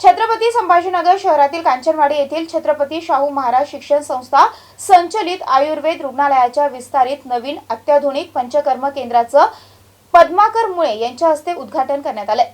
छत्रपती संभाजीनगर शहरातील कांचनवाडी येथील छत्रपती शाहू महाराज शिक्षण संस्था संचलित आयुर्वेद रुग्णालयाच्या विस्तारित नवीन अत्याधुनिक पंचकर्म केंद्राचं पद्माकर मुळे यांच्या हस्ते उद्घाटन करण्यात आलं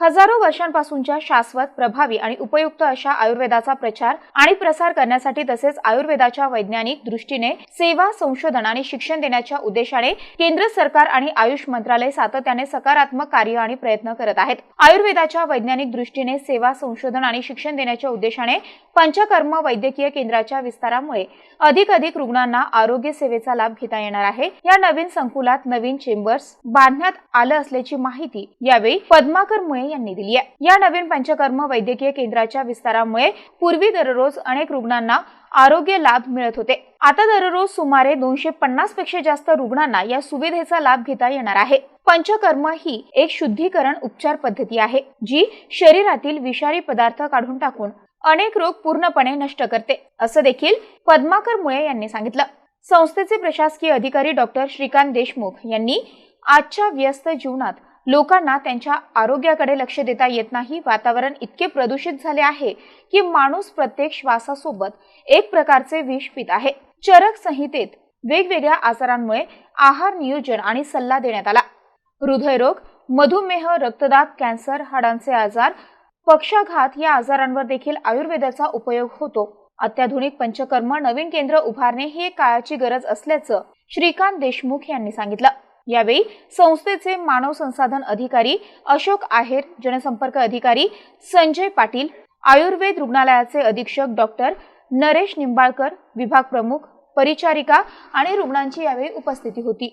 हजारो वर्षांपासूनच्या शाश्वत प्रभावी आणि उपयुक्त अशा आयुर्वेदाचा प्रचार आणि प्रसार करण्यासाठी तसेच आयुर्वेदाच्या वैज्ञानिक दृष्टीने सेवा संशोधन आणि शिक्षण देण्याच्या उद्देशाने केंद्र सरकार आणि आयुष मंत्रालय सातत्याने सकारात्मक कार्य आणि प्रयत्न करत आहेत. आयुर्वेदाच्या वैज्ञानिक दृष्टीने सेवा संशोधन आणि शिक्षण देण्याच्या उद्देशाने पंचकर्म वैद्यकीय केंद्राच्या विस्तारामुळे अधिक अधिक रुग्णांना आरोग्य सेवेचा लाभ घेता येणार आहे. या नवीन संकुलात नवीन चेंबर्स बांधण्यात आलं असल्याची माहिती यावेळी पद्माकर मुळे यांनी दिली आहे. या नवीन पंचकर्म वैद्यकीय केंद्राच्या विस्तारामुळे पूर्वी दररोज अनेक रुग्णांना आरोग्य लाभ मिळत होते. आता दररोज सुमारे दोनशे पन्नासपेक्षा जास्त रुग्णांना या सुविधेचा लाभ घेता येणार आहे. पंचकर्म ही एक शुद्धीकरण उपचार पद्धती आहे जी शरीरातील विषारी पदार्थ काढून टाकून अनेक रोग पूर्णपणे नष्ट करते असं देखील पद्माकर मुळे यांनी सांगितलं. संस्थेचे प्रशासकीय अधिकारी डॉक्टर श्रीकांत देशमुख यांनी आजच्या व्यस्त जीवनात लोकांना त्यांच्या आरोग्याकडे लक्ष देता येत नाही. वातावरण इतके प्रदूषित झाले आहे की माणूस प्रत्येक श्वासासोबत एक प्रकारचे विष पित आहे. चरक संहितेत वेगवेगळ्या आजारांमुळे आहार नियोजन आणि सल्ला देण्यात आला. हृदयरोग मधुमेह रक्तदाब कॅन्सर हाडांचे आजार पक्षाघात या आजारांवर देखील आयुर्वेदाचा उपयोग होतो. अत्याधुनिक पंचकर्म नवीन केंद्र उभारणे ही एक काळाची गरज असल्याचं श्रीकांत देशमुख यांनी सांगितलं. यावेळी संस्थेचे मानव संसाधन अधिकारी अशोक आहेर जनसंपर्क अधिकारी संजय पाटील आयुर्वेद रुग्णालयाचे अधीक्षक डॉक्टर नरेश निंबाळकर विभाग प्रमुख परिचारिका आणि रुग्णांची यावेळी उपस्थिती होती.